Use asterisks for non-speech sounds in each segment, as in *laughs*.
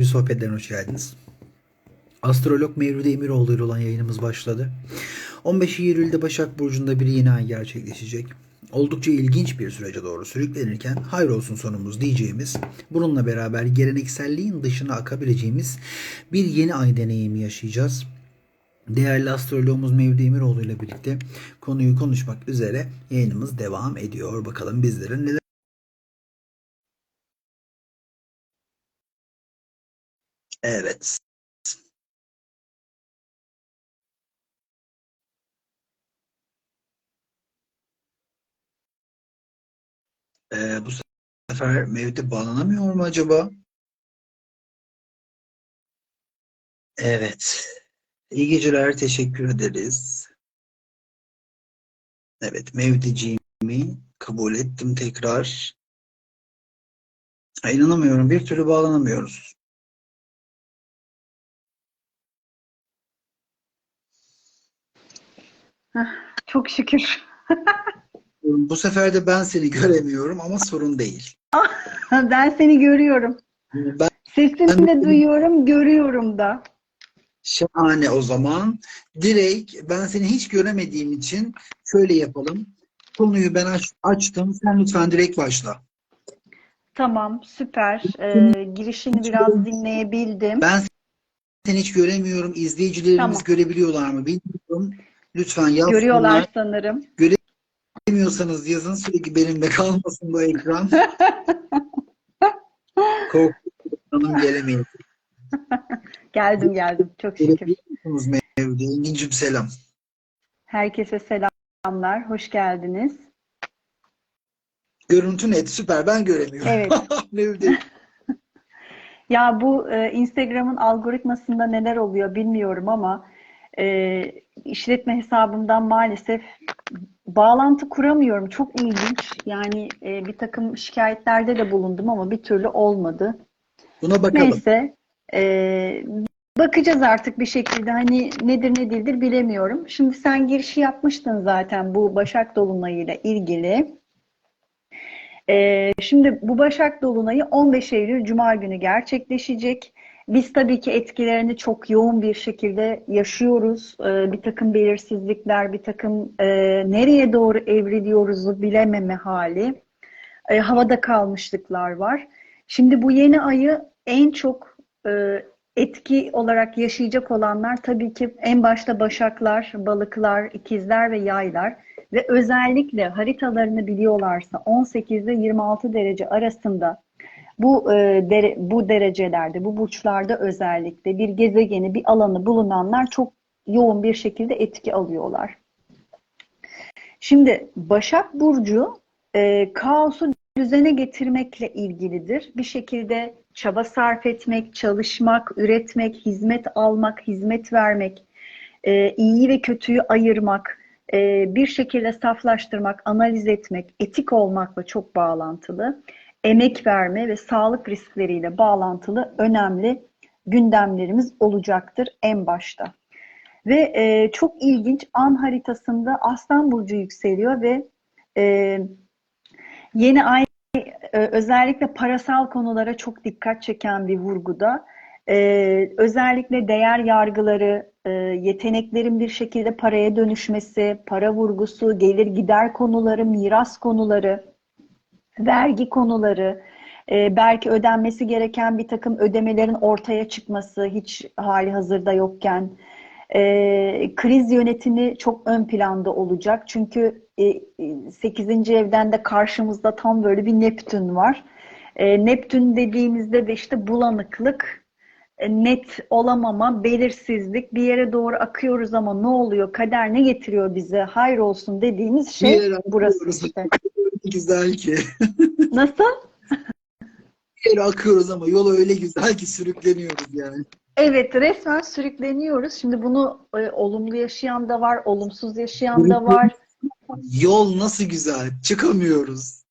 Bir sohbetlerine hoş geldiniz. Astrolog Mevlüt Emiroğlu ile olan yayınımız başladı. 15 Eylül'de Başak Burcu'nda bir yeni ay gerçekleşecek. Oldukça ilginç bir sürece doğru sürüklenirken hayrolsun sonumuz diyeceğimiz, bununla beraber gelenekselliğin dışına akabileceğimiz bir yeni ay deneyimi yaşayacağız. Değerli astroloğumuz Mevlüt Emiroğlu ile birlikte konuyu konuşmak üzere yayınımız devam ediyor. Bakalım bizlerin neler Evet. Ee, bu sefer Mevlüt'e bağlanamıyor mu acaba? Evet. İyi geceler, teşekkür ederiz. Evet, Mevlidciğimi kabul ettim tekrar. İnanamıyorum, bir türlü bağlanamıyoruz. Çok şükür. Bu sefer de ben seni göremiyorum ama sorun değil. Ben seni görüyorum. Ben Sesini Ben- de duyuyorum, görüyorum da. Şahane o zaman. Direkt ben seni hiç göremediğim için şöyle yapalım. Konuyu ben aç- açtım. Sen lütfen direkt başla. Tamam, süper. Ee, girişini biraz dinleyebildim. Ben seni hiç göremiyorum. İzleyicilerimiz Tamam. görebiliyorlar mı bilmiyorum. Lütfen yazsınlar. Görüyorlar sanırım. Göremiyorsanız yazın. Sürekli benimle kalmasın bu ekran. *laughs* Korkuyorum. Gelemeyin. Geldim geldim. Çok şükür. Mevlüt'e? Engin'cim selam. Herkese selamlar. Hoş geldiniz. Görüntü net. Süper. Ben göremiyorum. Evet. *laughs* Mevlüt'e *laughs* Ya bu e, Instagram'ın algoritmasında neler oluyor bilmiyorum ama e, işletme hesabımdan maalesef bağlantı kuramıyorum. Çok ilginç. Yani e, bir takım şikayetlerde de bulundum ama bir türlü olmadı. Buna bakalım. Neyse, eee, bakacağız artık bir şekilde. Hani nedir ne değildir bilemiyorum. Şimdi sen girişi yapmıştın zaten bu Başak Dolunayı ile ilgili. Eee, şimdi bu Başak Dolunayı 15 Eylül Cuma günü gerçekleşecek. Biz tabii ki etkilerini çok yoğun bir şekilde yaşıyoruz. Eee, bir takım belirsizlikler, bir takım eee, nereye doğru evriliyoruzu bilememe hali. E, havada kalmışlıklar var. Şimdi bu yeni ayı en çok e, etki olarak yaşayacak olanlar tabii ki en başta başaklar, balıklar, ikizler ve yaylar ve özellikle haritalarını biliyorlarsa 18 ile 26 derece arasında bu e, dere- bu derecelerde, bu burçlarda özellikle bir gezegeni, bir alanı bulunanlar çok yoğun bir şekilde etki alıyorlar. Şimdi Başak Burcu e, kaosu düzene getirmekle ilgilidir. Bir şekilde çaba sarf etmek, çalışmak, üretmek, hizmet almak, hizmet vermek, e, iyiyi ve kötüyü ayırmak, e, bir şekilde saflaştırmak, analiz etmek, etik olmakla çok bağlantılı, emek verme ve sağlık riskleriyle bağlantılı önemli gündemlerimiz olacaktır en başta. Ve e, çok ilginç an haritasında Aslan Burcu yükseliyor ve e, yeni ay e, özellikle parasal konulara çok dikkat çeken bir vurguda. E, özellikle değer yargıları, e, yeteneklerin bir şekilde paraya dönüşmesi, para vurgusu, gelir gider konuları, miras konuları, vergi konuları, e, belki ödenmesi gereken bir takım ödemelerin ortaya çıkması hiç hali hazırda yokken, e, kriz yönetimi çok ön planda olacak. Çünkü e, 8. evden de karşımızda tam böyle bir Neptün var. E, Neptün dediğimizde de işte bulanıklık, net olamama, belirsizlik, bir yere doğru akıyoruz ama ne oluyor, kader ne getiriyor bize, hayır olsun dediğimiz Bir şey yere burası *laughs* işte. güzel ki. *laughs* Nasıl? Bir yere akıyoruz ama yol öyle güzel ki sürükleniyoruz yani. Evet, resmen sürükleniyoruz. Şimdi bunu e, olumlu yaşayan da var, olumsuz yaşayan da var. Yol nasıl güzel. Çıkamıyoruz.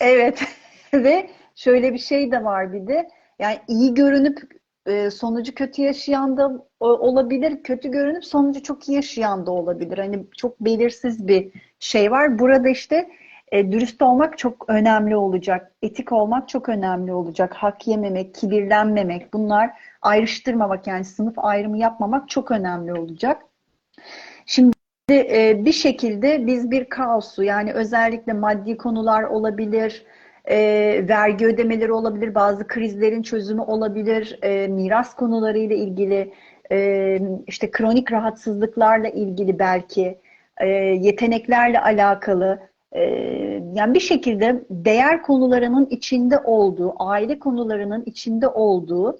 Evet *laughs* ve şöyle bir şey de var bir de yani iyi görünüp e, sonucu kötü yaşayan da olabilir, kötü görünüp sonucu çok iyi yaşayan da olabilir. Hani çok belirsiz bir şey var. Burada işte E, dürüst olmak çok önemli olacak. Etik olmak çok önemli olacak. Hak yememek, kibirlenmemek, bunlar ayrıştırmamak yani sınıf ayrımı yapmamak çok önemli olacak. Şimdi e, bir şekilde biz bir kaosu yani özellikle maddi konular olabilir, e, vergi ödemeleri olabilir, bazı krizlerin çözümü olabilir, e, miras konularıyla ilgili, e, işte kronik rahatsızlıklarla ilgili belki, e, yeteneklerle alakalı, e, yani bir şekilde değer konularının içinde olduğu, aile konularının içinde olduğu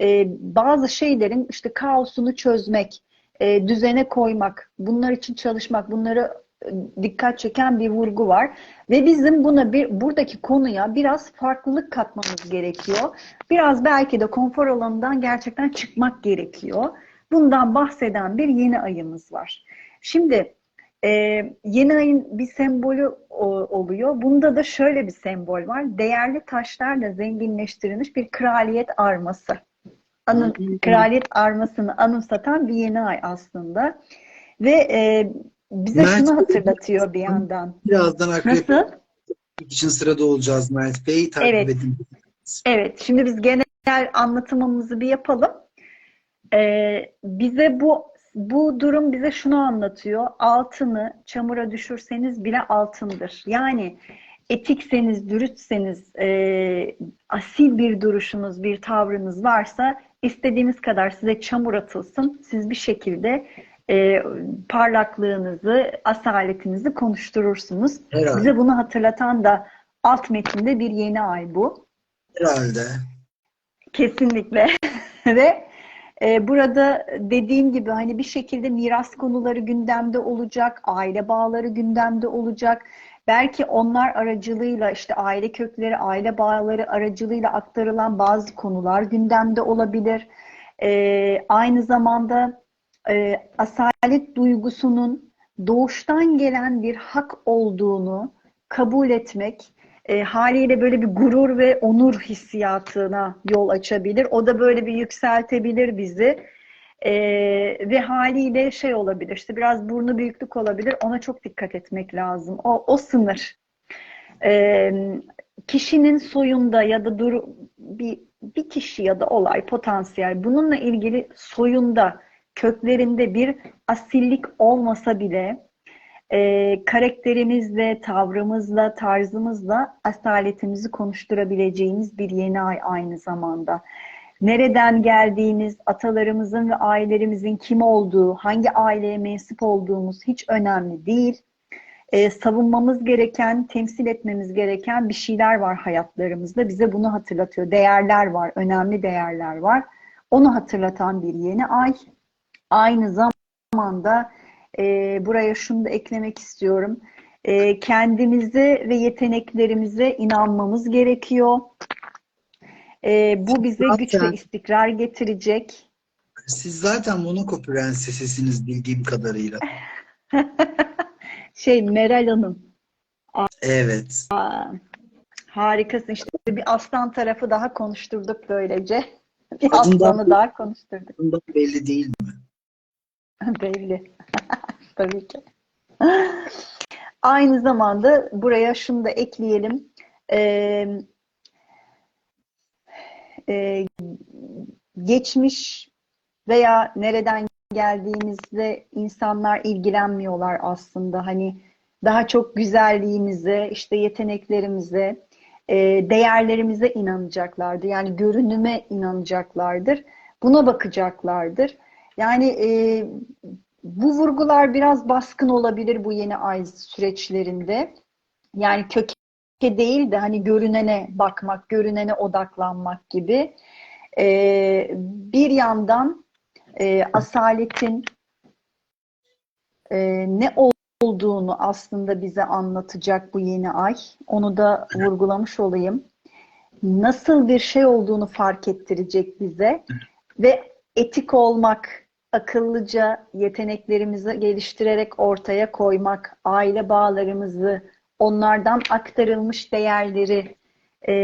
e, bazı şeylerin işte kaosunu çözmek, e, düzene koymak, bunlar için çalışmak, bunları dikkat çeken bir vurgu var. Ve bizim buna bir buradaki konuya biraz farklılık katmamız gerekiyor. Biraz belki de konfor alanından gerçekten çıkmak gerekiyor. Bundan bahseden bir yeni ayımız var. Şimdi e, yeni ayın bir sembolü o, oluyor. Bunda da şöyle bir sembol var. Değerli taşlarla zenginleştirilmiş bir kraliyet arması. Anım, kraliyet armasını anımsatan bir yeni ay aslında. Ve e, bize Mert, şunu hatırlatıyor bir yandan. Birazdan akrep Nasıl? için sırada olacağız Mert Bey. Takip Evet. edin. Evet, şimdi biz genel anlatımımızı bir yapalım. Ee, bize bu bu durum bize şunu anlatıyor. Altını çamura düşürseniz bile altındır. Yani etikseniz, dürüstseniz, e, asil bir duruşunuz, bir tavrınız varsa istediğiniz kadar size çamur atılsın. Siz bir şekilde e, parlaklığınızı, asaletinizi konuşturursunuz. Herhalde. Bize bunu hatırlatan da alt metinde bir yeni ay bu. Herhalde. Kesinlikle. *laughs* Ve e, burada dediğim gibi hani bir şekilde miras konuları gündemde olacak, aile bağları gündemde olacak. Belki onlar aracılığıyla işte aile kökleri, aile bağları aracılığıyla aktarılan bazı konular gündemde olabilir. E, aynı zamanda e, asalet duygusunun doğuştan gelen bir hak olduğunu kabul etmek e, haliyle böyle bir gurur ve onur hissiyatına yol açabilir. O da böyle bir yükseltebilir bizi. E, ve haliyle şey olabilir, işte biraz burnu büyüklük olabilir. Ona çok dikkat etmek lazım. O, o sınır. E, kişinin soyunda ya da dur, bir, bir kişi ya da olay, potansiyel bununla ilgili soyunda, köklerinde bir asillik olmasa bile e, karakterimizle, tavrımızla, tarzımızla asaletimizi konuşturabileceğimiz bir yeni ay aynı zamanda. Nereden geldiğimiz, atalarımızın ve ailelerimizin kim olduğu, hangi aileye mensup olduğumuz hiç önemli değil. E, savunmamız gereken, temsil etmemiz gereken bir şeyler var hayatlarımızda. Bize bunu hatırlatıyor. Değerler var, önemli değerler var. Onu hatırlatan bir yeni ay. Aynı zamanda e, buraya şunu da eklemek istiyorum. E, kendimize ve yeteneklerimize inanmamız gerekiyor. E, bu bize güç ve Zaten- istikrar getirecek. Siz zaten Monaco prensesisiniz bildiğim kadarıyla. *laughs* Şey Meral Hanım Evet. harikasın. İşte bir aslan tarafı daha konuşturduk böylece. *laughs* Bir aslanı daha konuşturduk. Bundan belli değil mi? *laughs* Belli. *laughs* Tabii ki. Aynı zamanda buraya şunu da ekleyelim. Ee, e, geçmiş veya nereden geldiğimizle insanlar ilgilenmiyorlar aslında. Hani daha çok güzelliğimize, işte yeteneklerimize, e, değerlerimize inanacaklardır. Yani görünüme inanacaklardır. Buna bakacaklardır. Yani e, bu vurgular biraz baskın olabilir bu yeni ay süreçlerinde. Yani köke değil de hani görünene bakmak, görünene odaklanmak gibi. E, bir yandan e, asaletin e, ne olduğunu aslında bize anlatacak bu yeni ay. Onu da vurgulamış olayım. Nasıl bir şey olduğunu fark ettirecek bize ve etik olmak, akıllıca yeteneklerimizi geliştirerek ortaya koymak, aile bağlarımızı, onlardan aktarılmış değerleri, e,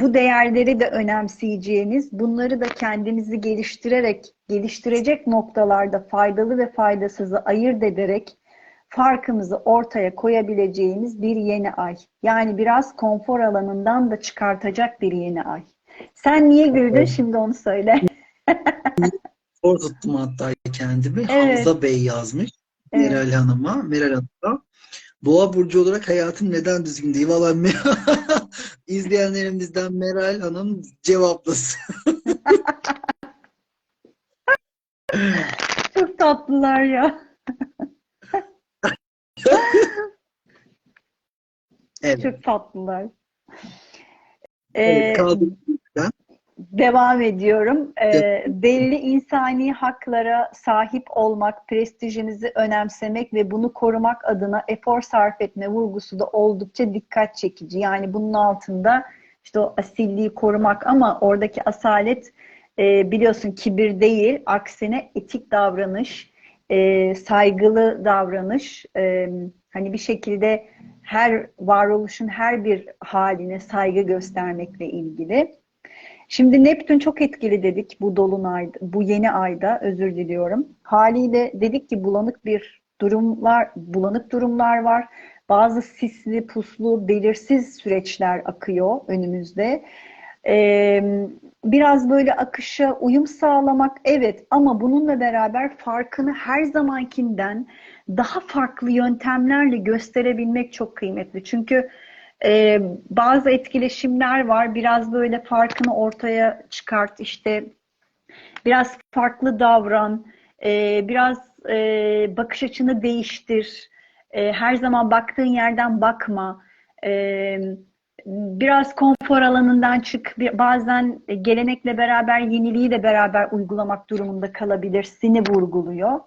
bu değerleri de önemseyeceğiniz, bunları da kendinizi geliştirerek, geliştirecek noktalarda faydalı ve faydasızı ayırt ederek farkımızı ortaya koyabileceğimiz bir yeni ay. Yani biraz konfor alanından da çıkartacak bir yeni ay. Sen niye güldün şimdi onu söyle. *laughs* Zor tuttum hatta kendimi. Evet. Hamza Bey yazmış Evet. Meral Hanım'a. Meral Hanım'a. Boğa burcu olarak hayatım neden düzgün değil? Valla *laughs* izleyenlerimizden Meral Hanım cevaplasın. *laughs* Çok tatlılar ya. *laughs* Evet. Çok tatlılar. Ee, Evet, kaldı. Devam ediyorum. Ee, belli insani haklara sahip olmak, prestijimizi önemsemek ve bunu korumak adına efor sarf etme vurgusu da oldukça dikkat çekici. Yani bunun altında işte o asilliği korumak ama oradaki asalet e, biliyorsun kibir değil, aksine etik davranış, e, saygılı davranış, e, hani bir şekilde her varoluşun her bir haline saygı göstermekle ilgili. Şimdi Neptün çok etkili dedik bu dolunayda, bu yeni ayda özür diliyorum. Haliyle dedik ki bulanık bir durumlar, bulanık durumlar var. Bazı sisli, puslu, belirsiz süreçler akıyor önümüzde. Ee, biraz böyle akışa uyum sağlamak evet ama bununla beraber farkını her zamankinden daha farklı yöntemlerle gösterebilmek çok kıymetli. Çünkü ee, bazı etkileşimler var. Biraz böyle farkını ortaya çıkart. İşte biraz farklı davran. Ee, biraz e, bakış açını değiştir. Ee, her zaman baktığın yerden bakma. Ee, biraz konfor alanından çık. Bazen gelenekle beraber yeniliği de beraber uygulamak durumunda kalabilirsini vurguluyor.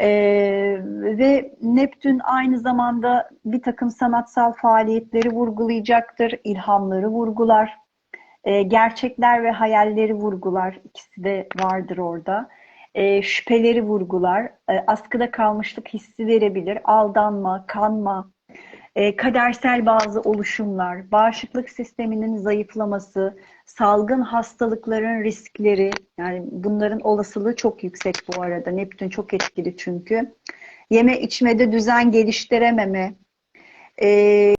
Ee, ve Neptün aynı zamanda bir takım sanatsal faaliyetleri vurgulayacaktır, ilhamları vurgular, Ee, gerçekler ve hayalleri vurgular, ikisi de vardır orada. Ee, şüpheleri vurgular, Ee, askıda kalmışlık hissi verebilir, aldanma, kanma, e, kadersel bazı oluşumlar, bağışıklık sisteminin zayıflaması, salgın hastalıkların riskleri, yani bunların olasılığı çok yüksek bu arada. Neptün çok etkili çünkü. Yeme içmede düzen geliştirememe, e,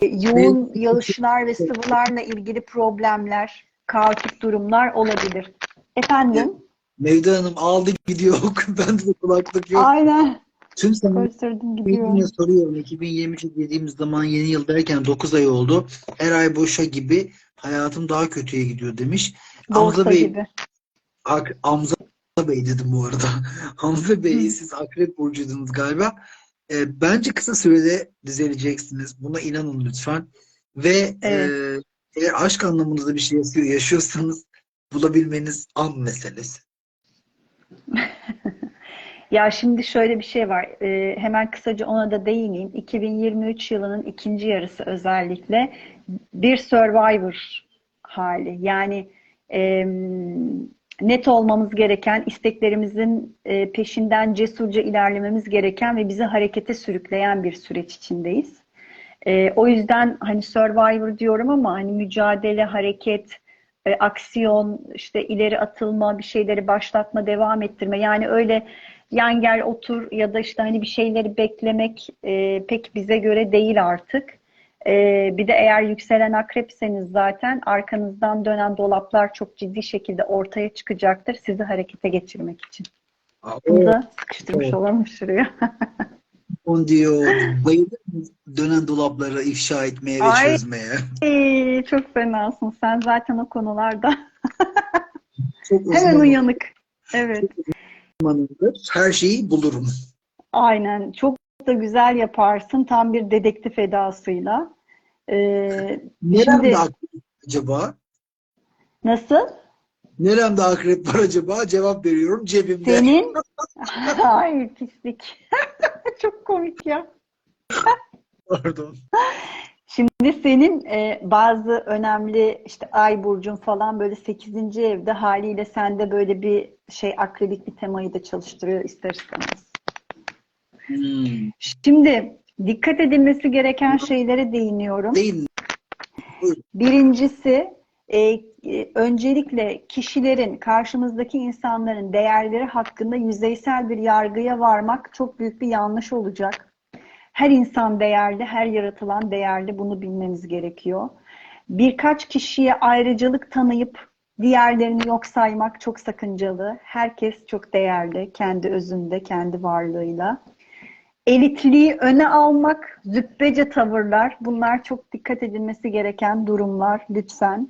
yoğun yağışlar ve sıvılarla ilgili problemler, kaotik durumlar olabilir. Efendim? Mevda Hanım aldı gidiyor. *laughs* Bende de kulaklık yok. Aynen. Tüm sene. Yine soruyorum 2023 dediğimiz zaman yeni yıl derken 9 ay oldu. Her ay boşa gibi hayatım daha kötüye gidiyor demiş. Borsa Bey, gibi. Ak- Hamza Bey dedim bu arada. *laughs* Hamza Bey siz akrep burcuydunuz galiba. Ee, bence kısa sürede düzeleceksiniz. Buna inanın lütfen. Ve Evet. e, eğer aşk anlamında bir şey yaşıyor, yaşıyorsanız bulabilmeniz an meselesi. *laughs* Ya şimdi şöyle bir şey var. Ee, hemen kısaca ona da değineyim. 2023 yılının ikinci yarısı özellikle bir survivor hali. Yani em, net olmamız gereken, isteklerimizin e, peşinden cesurca ilerlememiz gereken ve bizi harekete sürükleyen bir süreç içindeyiz. E, o yüzden hani survivor diyorum ama hani mücadele, hareket, e, aksiyon, işte ileri atılma, bir şeyleri başlatma, devam ettirme. Yani öyle yan gel otur ya da işte hani bir şeyleri beklemek e, pek bize göre değil artık. E, bir de eğer yükselen akrepseniz zaten arkanızdan dönen dolaplar çok ciddi şekilde ortaya çıkacaktır sizi harekete geçirmek için. Aa, Bunu da sıkıştırmış olalım şuraya. *laughs* on diyor. Bayılırım dönen dolapları ifşa etmeye ve Ay. çözmeye. Ey, çok fenasın. Sen zaten o konularda Çok *laughs* hemen uyanık. Evet. Uzmanımdır. Her şeyi bulurum. Aynen. Çok da güzel yaparsın. Tam bir dedektif edasıyla. Ee, Neremde Şimdi- akrep acaba? nasıl? Neremde akrep var acaba? Cevap veriyorum cebimde. Senin *laughs* ay pislik. *laughs* Çok komik ya. Pardon. Şimdi senin e, bazı önemli işte ay burcun falan böyle 8. evde haliyle sende böyle bir şey akrebik bir temayı da çalıştırıyor ister istemez. Hmm. Şimdi dikkat edilmesi gereken şeylere değiniyorum. Değil? Birincisi e, e, öncelikle kişilerin, karşımızdaki insanların değerleri hakkında yüzeysel bir yargıya varmak çok büyük bir yanlış olacak. Her insan değerli, her yaratılan değerli. Bunu bilmemiz gerekiyor. Birkaç kişiye ayrıcalık tanıyıp diğerlerini yok saymak çok sakıncalı. Herkes çok değerli, kendi özünde, kendi varlığıyla. Elitliği öne almak, züppece tavırlar, bunlar çok dikkat edilmesi gereken durumlar lütfen.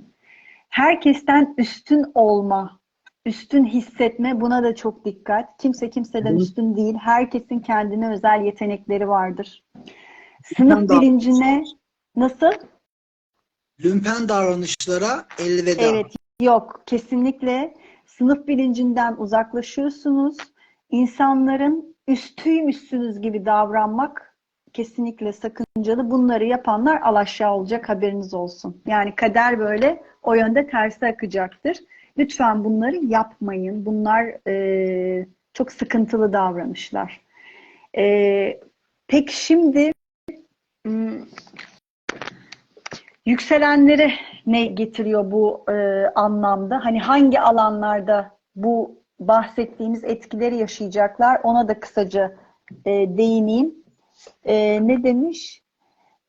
Herkesten üstün olma, üstün hissetme, buna da çok dikkat. Kimse kimseden Hı. üstün değil, herkesin kendine özel yetenekleri vardır. Sınıf de- bilincine nasıl? Lümpen davranışlara elveda. Evet, yok. Kesinlikle sınıf bilincinden uzaklaşıyorsunuz. İnsanların üstüymüşsünüz gibi davranmak kesinlikle sakıncalı. Bunları yapanlar alaşağı olacak haberiniz olsun. Yani kader böyle o yönde tersi akacaktır. Lütfen bunları yapmayın. Bunlar e, çok sıkıntılı davranışlar. E, peki şimdi hmm, Yükselenlere ne getiriyor bu e, anlamda? Hani hangi alanlarda bu bahsettiğimiz etkileri yaşayacaklar? Ona da kısaca e, değineyim. E, ne demiş?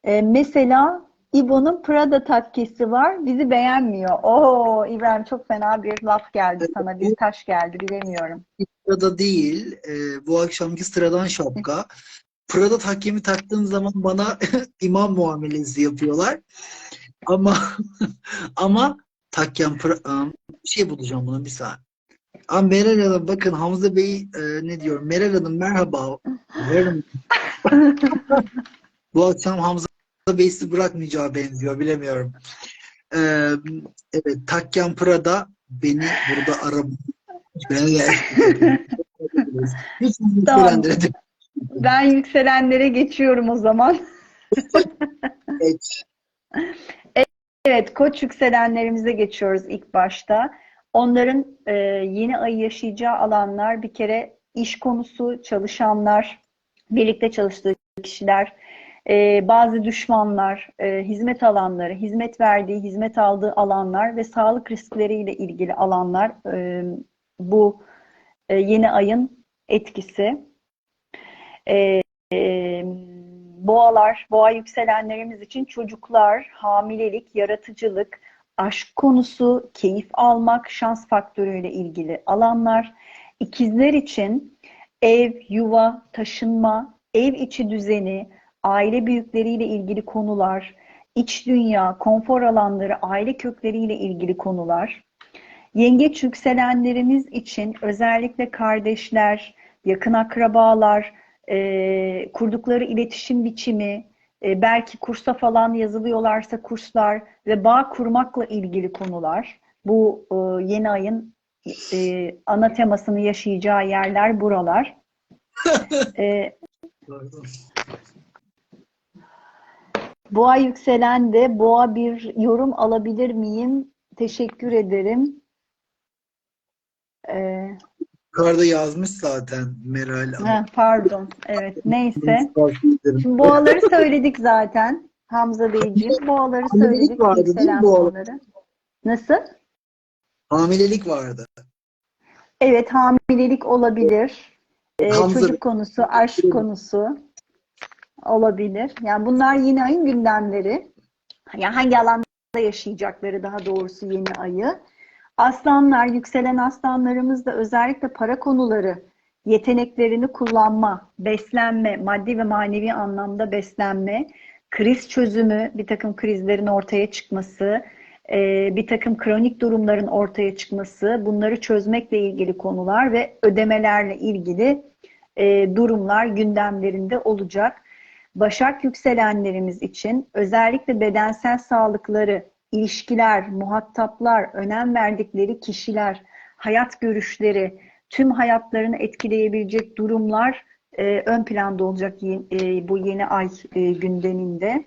E, mesela İbo'nun Prada takkesi var, bizi beğenmiyor. Oo İbrahim çok fena bir laf geldi sana, bir taş geldi bilemiyorum. Prada değil. e, bu akşamki sıradan şapka. Prada takkemi taktığım zaman bana *laughs* imam muamelesi yapıyorlar. Ama *laughs* ama takken ım, bir şey bulacağım buna bir saniye. Aa, Meral Hanım bakın Hamza Bey e, ne diyor? Meral Hanım merhaba. *laughs* Meral Hanım. Bu akşam Hamza Sizi bırakmayacağı benziyor bilemiyorum. Ee, evet Takken Prada beni burada. Ben *laughs* Hiç Tamam. Ben yükselenlere geçiyorum o zaman. *laughs* Evet. Evet, koç yükselenlerimize geçiyoruz ilk başta. Onların e, yeni ayı yaşayacağı alanlar bir kere iş konusu, çalışanlar, birlikte çalıştığı kişiler, e, bazı düşmanlar, e, hizmet alanları, hizmet verdiği, hizmet aldığı alanlar ve sağlık riskleriyle ilgili alanlar e, bu e, yeni ayın etkisi. E, e, boğalar, boğa yükselenlerimiz için çocuklar, hamilelik, yaratıcılık, aşk konusu, keyif almak, şans faktörüyle ilgili alanlar. İkizler için ev, yuva, taşınma, ev içi düzeni, aile büyükleriyle ilgili konular, iç dünya, konfor alanları, aile kökleriyle ilgili konular. Yengeç yükselenlerimiz için özellikle kardeşler, yakın akrabalar, e, kurdukları iletişim biçimi, e, belki kursa falan yazılıyorlarsa kurslar ve bağ kurmakla ilgili konular. Bu e, yeni ayın e, ana temasını yaşayacağı yerler buralar. *laughs* E, boğa yükselen de boğa bir yorum alabilir miyim? Teşekkür ederim. E, Yukarıda yazmış zaten Meral ama. ha, pardon. Evet. Neyse. Şimdi boğaları söyledik zaten. Hamza Beyciğim. Boğaları Hamilelik söyledik. vardı Yükselen boğalar? boğaları. Nasıl? Hamilelik vardı. Evet hamilelik olabilir. Ee, Hamza çocuk konusu, aşk konusu olabilir. Yani bunlar yeni ayın gündemleri. Yani hangi alanda yaşayacakları daha doğrusu yeni ayı. Aslanlar, yükselen aslanlarımız da özellikle para konuları, yeteneklerini kullanma, beslenme, maddi ve manevi anlamda beslenme, kriz çözümü, bir takım krizlerin ortaya çıkması, e, bir takım kronik durumların ortaya çıkması, bunları çözmekle ilgili konular ve ödemelerle ilgili e, durumlar gündemlerinde olacak. Başak yükselenlerimiz için özellikle bedensel sağlıkları, ilişkiler, muhataplar, önem verdikleri kişiler, hayat görüşleri, tüm hayatlarını etkileyebilecek durumlar e, ön planda olacak ye- e, bu yeni ay e, gündeminde.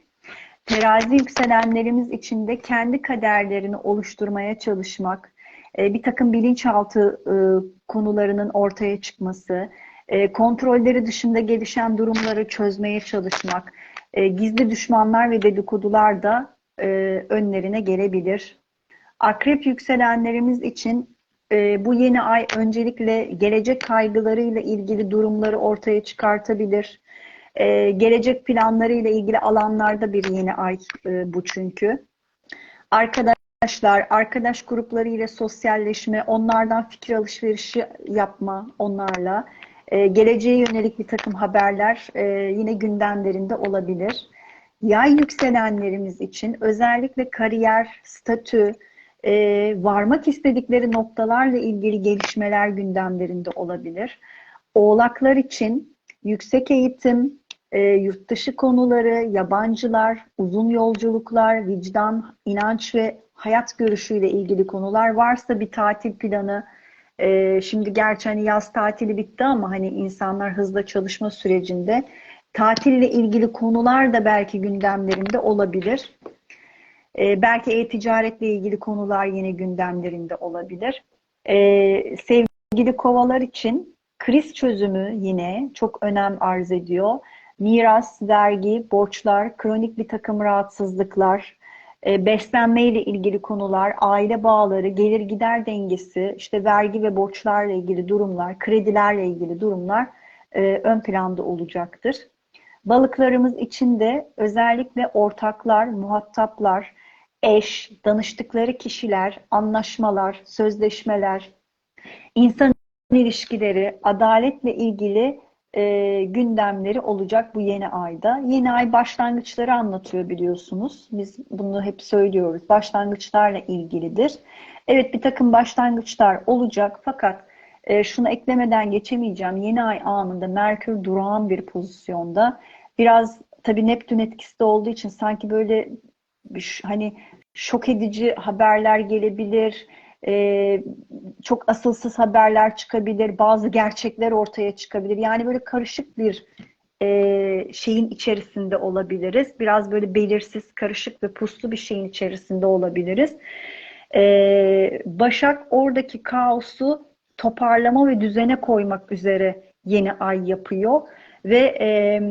Terazi yükselenlerimiz için de kendi kaderlerini oluşturmaya çalışmak, e, bir takım bilinçaltı e, konularının ortaya çıkması, e, kontrolleri dışında gelişen durumları çözmeye çalışmak, e, gizli düşmanlar ve dedikodular da e, önlerine gelebilir. Akrep yükselenlerimiz için bu yeni ay öncelikle gelecek kaygılarıyla ilgili durumları ortaya çıkartabilir. E, gelecek planları ile ilgili alanlarda bir yeni ay e, bu çünkü. Arkadaşlar, arkadaş grupları ile sosyalleşme, onlardan fikir alışverişi yapma onlarla. E, geleceğe yönelik bir takım haberler e, yine gündemlerinde olabilir. Yay yükselenlerimiz için özellikle kariyer, statü, e, varmak istedikleri noktalarla ilgili gelişmeler gündemlerinde olabilir. Oğlaklar için yüksek eğitim, yurt dışı konuları, yabancılar, uzun yolculuklar, vicdan, inanç ve hayat görüşüyle ilgili konular varsa bir tatil planı, e, şimdi gerçi hani yaz tatili bitti ama hani insanlar hızla çalışma sürecinde tatille ilgili konular da belki gündemlerinde olabilir. E, belki e-ticaretle ilgili konular yine gündemlerinde olabilir. E, sevgili kovalar için kriz çözümü yine çok önem arz ediyor. Miras, vergi, borçlar, kronik bir takım rahatsızlıklar, e, beslenme ile ilgili konular, aile bağları, gelir gider dengesi, işte vergi ve borçlarla ilgili durumlar, kredilerle ilgili durumlar e, ön planda olacaktır. Balıklarımız için de özellikle ortaklar, muhataplar, eş, danıştıkları kişiler, anlaşmalar, sözleşmeler, insan ilişkileri, adaletle ilgili e, gündemleri olacak bu yeni ayda. Yeni ay başlangıçları anlatıyor biliyorsunuz. Biz bunu hep söylüyoruz. Başlangıçlarla ilgilidir. Evet bir takım başlangıçlar olacak fakat e, şunu eklemeden geçemeyeceğim. Yeni ay anında Merkür durağan bir pozisyonda. Biraz tabii Neptün etkisi de olduğu için sanki böyle hani şok edici haberler gelebilir. Ee, çok asılsız haberler çıkabilir, bazı gerçekler ortaya çıkabilir. Yani böyle karışık bir e, şeyin içerisinde olabiliriz. Biraz böyle belirsiz, karışık ve puslu bir şeyin içerisinde olabiliriz. Ee, Başak oradaki kaosu toparlama ve düzene koymak üzere yeni ay yapıyor ve e,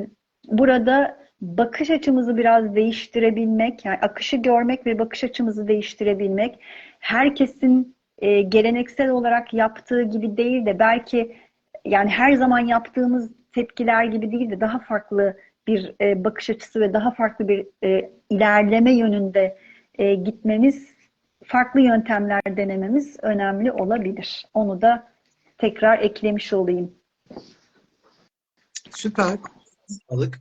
burada bakış açımızı biraz değiştirebilmek, yani akışı görmek ve bakış açımızı değiştirebilmek, herkesin e, geleneksel olarak yaptığı gibi değil de belki yani her zaman yaptığımız tepkiler gibi değil de daha farklı bir e, bakış açısı ve daha farklı bir e, ilerleme yönünde e, gitmemiz, farklı yöntemler denememiz önemli olabilir. Onu da tekrar eklemiş olayım. Süper. Sağlık.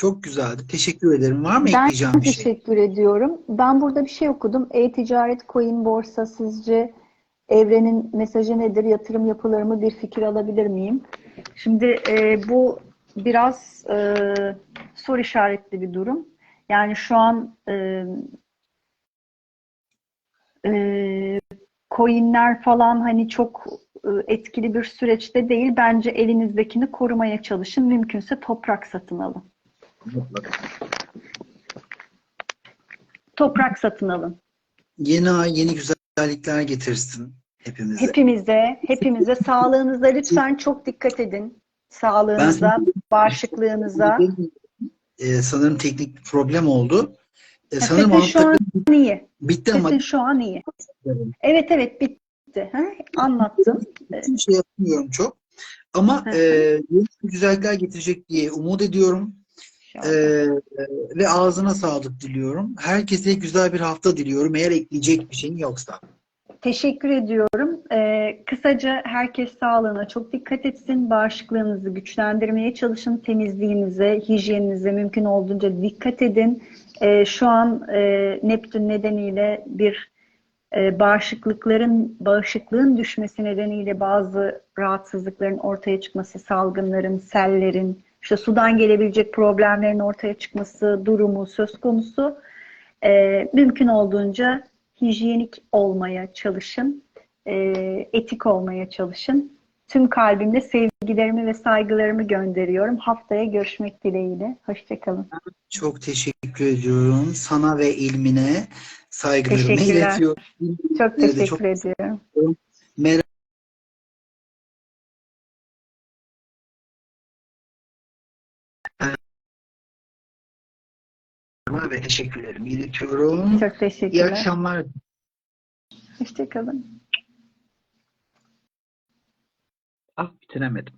Çok güzeldi. Teşekkür ederim. Var mı Ben ekleyeceğim bir şey? teşekkür ediyorum. Ben burada bir şey okudum. E-ticaret, coin borsa sizce evrenin mesajı nedir? Yatırım yapılır mı? Bir fikir alabilir miyim? Şimdi e, bu biraz e, soru işaretli bir durum. Yani şu an e, e, coinler falan hani çok e, etkili bir süreçte değil. Bence elinizdekini korumaya çalışın. Mümkünse toprak satın alın. Mutlaka. Toprak satın alın. Yeni ay yeni güzellikler getirsin hepimize. Hepimize, hepimize sağlığınıza lütfen çok dikkat edin. Sağlığınıza, bağışıklığınıza. Ee, sanırım teknik bir problem oldu. Ee, sanırım Sesin şu an iyi. bitti ama Sesin şu an iyi. Evet evet bitti. Ha? Anlattım. bir şey yapmıyorum çok. Ama e, yeni güzellikler getirecek diye umut ediyorum. İnşallah. Ee, ve ağzına sağlık diliyorum. Herkese güzel bir hafta diliyorum. Eğer ekleyecek bir şeyin yoksa. Teşekkür ediyorum. Ee, kısaca herkes sağlığına çok dikkat etsin. Bağışıklığınızı güçlendirmeye çalışın. Temizliğinize, hijyeninize mümkün olduğunca dikkat edin. Ee, şu an e, Neptün nedeniyle bir e, bağışıklıkların, bağışıklığın düşmesi nedeniyle bazı rahatsızlıkların ortaya çıkması, salgınların, sellerin, işte sudan gelebilecek problemlerin ortaya çıkması durumu söz konusu. Ee, mümkün olduğunca hijyenik olmaya çalışın, e, etik olmaya çalışın. Tüm kalbimle sevgilerimi ve saygılarımı gönderiyorum. Haftaya görüşmek dileğiyle. Hoşçakalın. Çok teşekkür ediyorum. Sana ve ilmine saygılarımı iletiyorum. Çok teşekkür çok- ediyorum. Merak ve teşekkürlerimi iletiyorum. Çok İyi teşekkürler. akşamlar. Hoşçakalın. Ah bitiremedim.